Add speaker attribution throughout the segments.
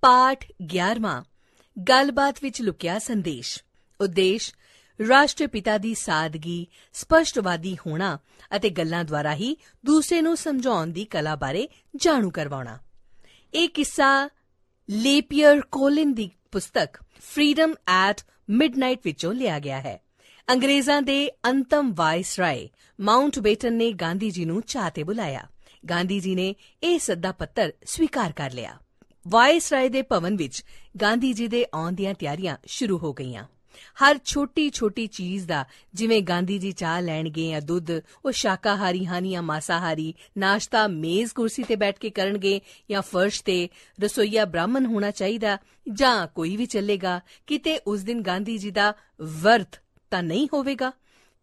Speaker 1: ਪਾਠ 11ਵਾਂ ਗੱਲਬਾਤ ਵਿੱਚ ਲੁਕਿਆ ਸੰਦੇਸ਼। ਉਦੇਸ਼, ਰਾਸ਼ਟਰਪਿਤਾ ਦੀ ਸਾਦਗੀ ਸਪਸ਼ਟਵਾਦੀ ਹੋਣਾ ਅਤੇ ਗੱਲਾਂ ਦੁਆਰਾ ਹੀ ਦੂਸਰੇ ਨੂੰ ਸਮਝਾਉਣ ਦੀ ਕਲਾ ਬਾਰੇ ਜਾਣੂ ਕਰਵਾਉਣਾ। ਇਹ ਕਿੱਸਾ ਲੇਪੀਅਰ ਕੋਲਿਨ ਦੀ ਪੁਸਤਕ ਫਰੀडम ਐਟ ਮਿਡਨਾਈਟ ਵਿੱਚੋਂ ਲਿਆ ਗਿਆ ਹੈ। ਅੰਗਰੇਜ਼ਾਂ ਦੇ ਅੰਤਮ ਵਾਇਸਰਾਏ ਮਾਉਂਟ ਬੇਟਨ ਨੇ ਗਾਂਧੀ ਜੀ ਨੂੰ ਚਾਹ ਤੇ ਬੁਲਾਇਆ। ਗਾਂਧੀ ਜੀ ਨੇ ਇਹ ਸੱਦਾ ਪੱਤਰ ਸਵੀਕਾਰ ਕਰ ਲਿਆ। ਵਾਇਸਰਾਏ ਦੇ ਭਵਨ ਵਿੱਚ ਗਾਂਧੀ ਜੀ ਦੇ ਆਉਣ ਦੀਆਂ ਤਿਆਰੀਆਂ ਸ਼ੁਰੂ ਹੋ ਗਈਆਂ। ਹਰ ਛੋਟੀ ਛੋਟੀ ਚੀਜ਼ ਦਾ, ਜਿਵੇਂ ਗਾਂਧੀ ਜੀ ਚਾਹ ਲੈਣਗੇ ਜਾਂ ਦੁੱਧ, ਉਹ ਸ਼ਾਕਾਹਾਰੀ ਹਨ ਜਾਂ ਮਾਸਾਹਾਰੀ, ਨਾਸ਼ਤਾ, ਮੇਜ਼ ਕੁਰਸੀ ਤੇ ਬੈਠ ਕੇ ਕਰਨਗੇ ਜਾਂ ਫਰਸ਼ ਤੇ ਰਸੋਈਆ ਬ੍ਰਾਹਮਣ ਹੋਣਾ ਚਾਹੀਦਾ ਜਾਂ ਕੋਈ ਵੀ ਚੱਲੇਗਾ, ਕਿਤੇ ਉਸ ਦਿਨ ਗਾਂਧੀ ਜੀ ਦਾ ਵਰਤ ਤਾਂ ਨਹੀਂ ਹੋਵੇਗਾ।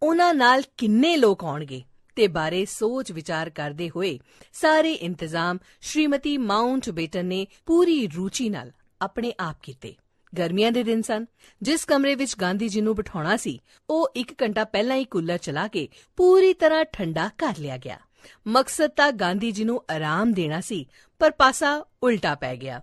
Speaker 1: ਉਹਨਾਂ ਨਾਲ ਕਿੰਨੇ ਲੋਕ ਆਉਣਗੇ? ਤੇ ਬਾਰੇ ਸੋਚ ਵਿਚਾਰ ਕਰਦੇ ਹੋਏ ਸਾਰੇ ਇੰਤਜ਼ਾਮ ਸ਼੍ਰੀਮਤੀ ਮਾਉਂਟ ਬੇਟਨ ਨੇ ਪੂਰੀ ਰੁਚੀ ਨਾਲ ਆਪਣੇ ਆਪ ਕੀਤੇ। ਗਰਮੀਆਂ ਦੇ ਦਿਨ ਸਨ। ਜਿਸ ਕਮਰੇ ਵਿੱਚ ਗਾਂਧੀ ਜੀ ਨੂੰ ਬਿਠਾਉਣਾ ਸੀ, ਉਹ 1 ਘੰਟਾ ਪਹਿਲਾਂ ਹੀ ਕੂਲਰ ਚਲਾ ਕੇ ਪੂਰੀ ਤਰ੍ਹਾਂ ਠੰਡਾ ਕਰ ਲਿਆ ਗਿਆ। ਮਕਸਦ ਤਾਂ ਗਾਂਧੀ ਜੀ ਨੂੰ ਆਰਾਮ ਦੇਣਾ ਸੀ, ਪਰ ਪਾਸਾ ਉਲਟਾ ਪੈ ਗਿਆ।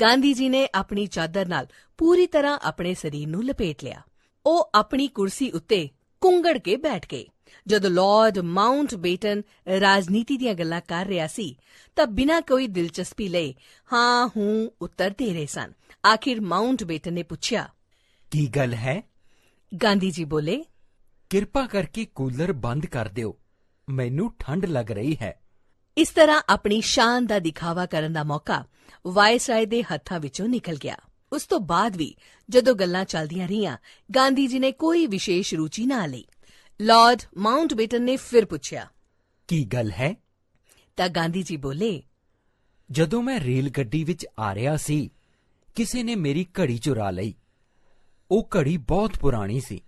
Speaker 1: ਗਾਂਧੀ ਜੀ ਨੇ ਆਪਣੀ ਚਾਦਰ ਨਾਲ ਪੂਰੀ ਤਰ੍ਹਾਂ ਆਪਣੇ ਸਰੀਰ ਨੂੰ ਲਪੇਟ ਲਿਆ। ਉਹ ਆਪਣੀ ਕੁਰਸੀ ਉੱਤੇ ਕੁੰਗੜ ਕੇ ਬੈਠ ਗਏ। ਜਦੋਂ ਲਾਰਡ ਮਾਉਂਟ ਬੇਟਨ ਰਾਜਨੀਤੀ ਦੀਆਂ ਗੱਲਾਂ ਕਰ ਰਿਹਾ ਸੀ ਤਾਂ ਬਿਨਾਂ ਕੋਈ ਦਿਲਚਸਪੀ ਲਏ ਹਾਂ ਹੂੰ ਉੱਤਰ ਦੇ ਰਹੇ ਸਨ। ਆਖਿਰ ਮਾਉਂਟ ਬੇਟਨ ਨੇ ਪੁੱਛਿਆ
Speaker 2: ਕੀ ਗੱਲ ਹੈ?
Speaker 1: ਗਾਂਧੀ ਜੀ ਬੋਲੇ
Speaker 2: ਕਿਰਪਾ ਕਰਕੇ ਕੂਲਰ ਬੰਦ ਕਰ ਦਿਓ। ਮੈਨੂੰ ਠੰਡ ਲੱਗ ਰਹੀ ਹੈ।
Speaker 1: ਇਸ ਤਰ੍ਹਾਂ ਆਪਣੀ ਸ਼ਾਨ ਦਾ ਦਿਖਾਵਾ ਕਰਨ ਦਾ ਮੌਕਾ ਵਾਇਸਰਾਏ ਦੇ ਹੱਥਾਂ ਵਿੱਚੋਂ ਨਿਕਲ ਗਿਆ। ਉਸ ਤੋਂ ਬਾਅਦ ਵੀ ਜਦੋਂ ਗੱਲਾਂ ਚੱਲਦੀਆਂ ਰਹੀਆਂ ਗਾਂਧੀ ਜੀ ਨੇ ਕੋਈ ਵਿਸ਼ੇਸ਼ ਰੁਚੀ ਨਾ ਲਈ। ਲਾਰਡ ਮਾਉਂਟ ਬੇਟਨ ਨੇ ਫਿਰ ਪੁੱਛਿਆ
Speaker 2: ਕੀ ਗੱਲ ਹੈ?
Speaker 1: ਤਾਂ ਗਾਂਧੀ ਜੀ ਬੋਲੇ
Speaker 2: ਜਦੋਂ ਮੈਂ ਰੇਲ ਗੱਡੀ ਵਿੱਚ ਆ ਰਿਹਾ ਸੀ ਕਿਸੇ ਨੇ ਮੇਰੀ ਘੜੀ ਚੁਰਾ ਲਈ। ਉਹ ਘੜੀ ਬਹੁਤ ਪੁਰਾਣੀ ਸੀ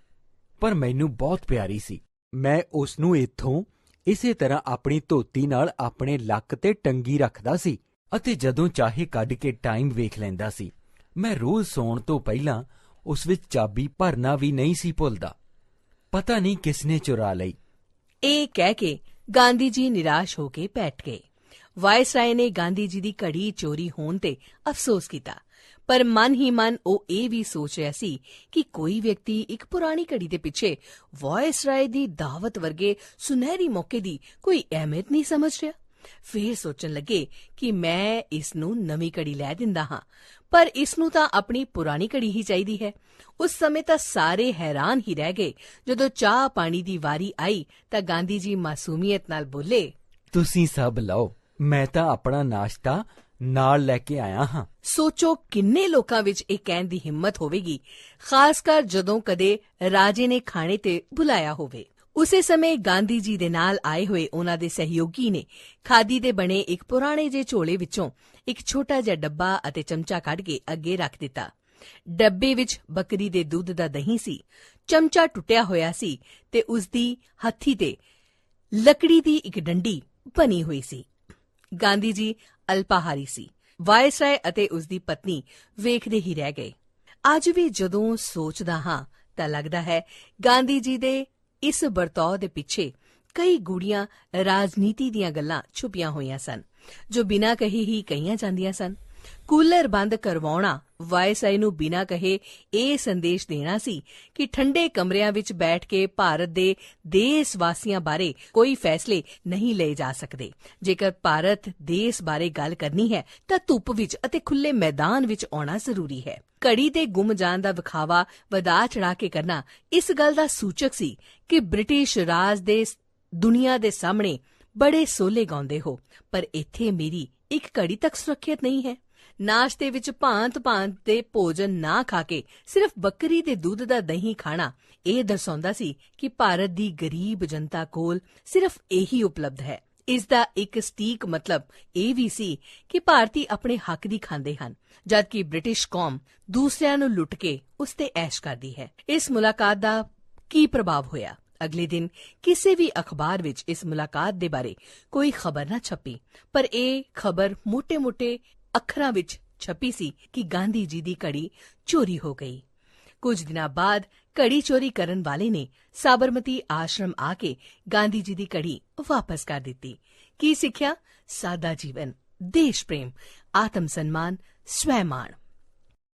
Speaker 2: ਪਰ ਮੈਨੂੰ ਬਹੁਤ ਪਿਆਰੀ ਸੀ। ਮੈਂ ਉਸ ਨੂੰ ਇੱਥੋਂ ਇਸੇ ਤਰ੍ਹਾਂ ਆਪਣੀ ਧੋਤੀ ਨਾਲ ਆਪਣੇ ਲੱਕ ਤੇ ਟੰਗੀ ਰੱਖਦਾ ਸੀ ਅਤੇ ਜਦੋਂ ਚਾਹੇ ਕੱਢ ਕੇ ਟਾਈਮ ਵੇਖ ਲੈਂਦਾ ਸੀ ਮੈਂ ਰੋਜ਼ ਸੌਣ ਤੋਂ ਪਹਿਲਾਂ ਉਸ ਵਿੱਚ ਚਾਬੀ ਭਰਨਾ ਵੀ ਨਹੀਂ ਸੀ ਭੁੱਲਦਾ। ਪਤਾ ਨਹੀਂ ਕਿਸ ਨੇ ਚੁਰਾ ਲਈ
Speaker 1: ਇਹ ਕਹਿ ਕੇ ਗਾਂਧੀ ਜੀ ਨਿਰਾਸ਼ ਹੋ ਕੇ ਬੈਠ ਗਏ। ਵਾਇਸਰਾਏ ਨੇ ਗਾਂਧੀ ਜੀ ਦੀ ਘੜੀ ਚੋਰੀ ਹੋਣ ਤੇ ਅਫਸੋਸ ਕੀਤਾ। ਪਰ ਮਨ ਹੀ ਮਨ ਉਹ ਇਹ ਵੀ ਸੋਚ ਰਿਹਾ ਸੀ ਕਿ ਕੋਈ ਵਿਅਕਤੀ ਇੱਕ ਪੁਰਾਣੀ ਘੜੀ ਦੇ ਪਿੱਛੇ ਵਾਇਸਰਾਏ ਦੀ ਦਾਵਤ ਵਰਗੇ ਸੁਨਹਿਰੀ ਮੌਕੇ ਦੀ ਕੋਈ ਅਹਿਮੀਅਤ ਨਹੀਂ ਸਮਝ ਰਿਹਾ। ਫੇਰ ਸੋਚਣ ਲੱਗੇ ਕਿ ਮੈਂ ਇਸ ਨੂੰ ਨਵੀਂ ਘੜੀ ਲੈ ਦਿੰਦਾ ਹਾਂ। ਪਰ ਇਸ ਨੂੰ ਤਾਂ ਆਪਣੀ ਪੁਰਾਣੀ ਘੜੀ ਹੀ ਚਾਹੀਦੀ ਹੈ। ਉਸ ਸਮੇਂ ਤਾਂ ਸਾਰੇ ਹੈਰਾਨ ਹੀ ਰਹਿ ਗਏ। ਜਦੋਂ ਚਾਹ ਪਾਣੀ ਦੀ ਵਾਰੀ ਆਈ ਤਾਂ ਗਾਂਧੀ ਜੀ ਮਾਸੂਮੀਅਤ ਨਾਲ ਬੋਲੇ
Speaker 2: ਤੁਸੀਂ ਸਭ ਲਓ ਮੈਂ ਤਾਂ ਆਪਣਾ ਨਾਸ਼ਤਾ ਨਾਲ ਲੈ ਕੇ ਆਇਆ ਹਾਂ।
Speaker 1: ਸੋਚੋ ਕਿੰਨੇ ਲੋਕਾਂ ਵਿੱਚ ਇਹ ਕਹਿਣ ਦੀ ਹਿੰਮਤ ਹੋਵੇਗੀ ਖਾਸ ਕਰ ਜਦੋਂ ਕਦੇ ਰਾਜੇ ਨੇ ਖਾਣੇ ਤੇ ਬੁਲਾਇਆ ਹੋਵੇ। ਉਸੇ ਸਮੇਂ ਗਾਂਧੀ ਜੀ ਦੇ ਨਾਲ ਆਏ ਹੋਏ ਉਹਨਾਂ ਦੇ ਸਹਿਯੋਗੀ ਨੇ ਖਾਦੀ ਦੇ ਬਣੇ ਇੱਕ ਪੁਰਾਣੇ ਜਿਹੇ ਝੋਲੇ ਵਿੱਚੋਂ ਇੱਕ ਛੋਟਾ ਜਿਹਾ ਡੱਬਾ ਅਤੇ ਚਮਚਾ ਕੱਢ ਕੇ ਅੱਗੇ ਰੱਖ ਦਿੱਤਾ। ਡੱਬੇ ਵਿੱਚ ਬੱਕਰੀ ਦੇ ਦੁੱਧ ਦਾ ਦਹੀਂ ਸੀ, ਚਮਚਾ ਟੁੱਟਿਆ ਹੋਇਆ ਸੀ ਤੇ ਉਸ ਦੀ ਹੱਥੀ ਤੇ ਲੱਕੜੀ ਦੀ ਇੱਕ ਡੰਡੀ ਬਣੀ ਹੋਈ ਸੀ। ਗਾਂਧੀ ਜੀ ਅਲਪਾਹਾਰੀ ਸੀ, ਵਾਇਸਰਾਏ ਅਤੇ ਉਸ ਦੀ ਪਤਨੀ ਵੇਖਦੇ ਹੀ ਰਹਿ ਗਏ। ਅੱਜ ਵੀ ਜਦੋਂ ਸੋਚਦਾ ਹਾਂ ਤਾਂ ਲੱਗਦਾ ਹੈ, ਗਾਂਧੀ ਜੀ ਦੇ ਇਸ ਵਰਤਾਓ ਦੇ ਪਿੱਛੇ ਕਈ ਗੂੜੀਆਂ ਰਾਜਨੀਤੀ ਦੀਆਂ ਗੱਲਾਂ ਛੁਪੀਆਂ ਹੋਈਆਂ ਸਨ, ਜੋ ਬਿਨਾਂ ਕਹੇ ਹੀ ਕਹੀਆਂ ਜਾਂਦੀਆਂ ਸਨ। ਕੂਲਰ ਬੰਦ ਕਰਵਾਉਣਾ ਵਾਇਸਰਾਏ ਨੂੰ ਬਿਨਾਂ ਕਹੇ ਇਹ ਸੰਦੇਸ਼ ਦੇਣਾ ਸੀ ਕਿ ਠੰਡੇ ਕਮਰਿਆਂ ਵਿੱਚ ਬੈਠ ਕੇ ਭਾਰਤ ਦੇ ਦੇਸ਼ ਵਾਸੀਆਂ ਬਾਰੇ ਕੋਈ ਫੈਸਲੇ ਨਹੀਂ ਲਏ ਜਾ ਸਕਦੇ। ਜੇਕਰ ਭਾਰਤ ਦੇਸ਼ ਬਾਰੇ ਗੱਲ ਕਰਨੀ ਹੈ, ਤਾਂ ਧੁੱਪ ਵਿੱਚ ਅਤੇ ਖੁੱਲੇ ਮੈਦਾਨ ਵਿੱਚ ਆਉਣਾ ਜ਼ਰੂਰੀ ਹੈ। ਘੜੀ ਦੇ ਗੁੰਮ ਜਾਣ ਦਾ ਵਿਖਾਵਾ ਵਧਾ ਚੜਾ ਕੇ ਕਰਨਾ ਇਸ ਗੱਲ ਦਾ ਸੂਚਕ ਸੀ ਕਿ ਬ੍ਰਿਟਿਸ਼ ਰਾਜ ਦੇ ਦੁਨੀਆ ਦੇ ਸਾਹਮਣੇ ਬੜੇ ਸੋਲੇ ਗਾਉਂਦੇ ਹੋ, ਪਰ ਇੱਥੇ ਮੇਰੀ ਇੱਕ ਘੜੀ ਤੱਕ ਸੁਰੱਖਿਅਤ ਨਹੀਂ ਹੈ। ਨਾਸ਼ਤੇ ਵਿੱਚ ਭਾਂਤ-ਭਾਂਤ ਦੇ ਭੋਜਨ ਨਾ ਖਾ ਕੇ ਸਿਰਫ ਬੱਕਰੀ ਦੇ ਦੁੱਧ ਦਾ ਦਹੀਂ ਖਾਣਾ ਇਹ ਦਰਸਾਉਂਦਾ ਸੀ ਕਿ ਭਾਰਤ ਦੀ ਗਰੀਬ ਜਨਤਾ ਕੋਲ ਸਿਰਫ ਇਹੀ ਉਪਲਬਧ ਹੈ। ਇਸ ਦਾ ਇੱਕ ਸਟੀਕ ਮਤਲਬ ਇਹ ਵੀ ਸੀ ਕਿ ਭਾਰਤੀ ਆਪਣੇ ਹੱਕ ਦੀ ਖਾਂਦੇ ਹਨ, ਜਦਕਿ ਬ੍ਰਿਟਿਸ਼ ਕੌਮ ਦੂਸਰਿਆਂ ਨੂੰ ਲੁੱਟ ਕੇ ਉਸ ਤੇ ਐਸ਼ ਕਰਦੀ ਹੈ। ਇਸ ਮੁਲਾਕਾਤ ਦਾ ਕੀ ਪ੍ਰਭਾਵ ਹੋਇਆ? ਅਗਲੇ ਦਿਨ ਕਿਸੇ ਵੀ ਅਖਬਾਰ ਵਿੱਚ ਇਸ ਮੁਲਾਕਾਤ ਦੇ ਬਾਰੇ ਕੋਈ ਖਬਰ ਨਾ ਛਪੀ, ਪਰ ਇਹ ਖਬਰ ਮੋٹے-ਮੋٹے ਅੱਖਰਾਂ ਵਿੱਚ ਛਪੀ ਸੀ ਕਿ ਗਾਂਧੀ ਜੀ ਦੀ ਘੜੀ ਚੋਰੀ ਹੋ ਗਈ। ਕੁਝ ਦਿਨਾਂ ਬਾਅਦ ਘੜੀ ਚੋਰੀ ਕਰਨ ਵਾਲੇ ਨੇ ਸਾਬਰਮਤੀ ਆਸ਼ਰਮ ਆ ਕੇ ਗਾਂਧੀ ਜੀ ਦੀ ਘੜੀ ਵਾਪਸ ਕਰ ਦਿੱਤੀ। ਕੀ ਸਿੱਖਿਆ? ਸਾਦਾ ਜੀਵਨ, ਦੇਸ਼ ਪ੍ਰੇਮ, ਆਤਮ ਸਨਮਾਨ ਸਵੈਮਾਣ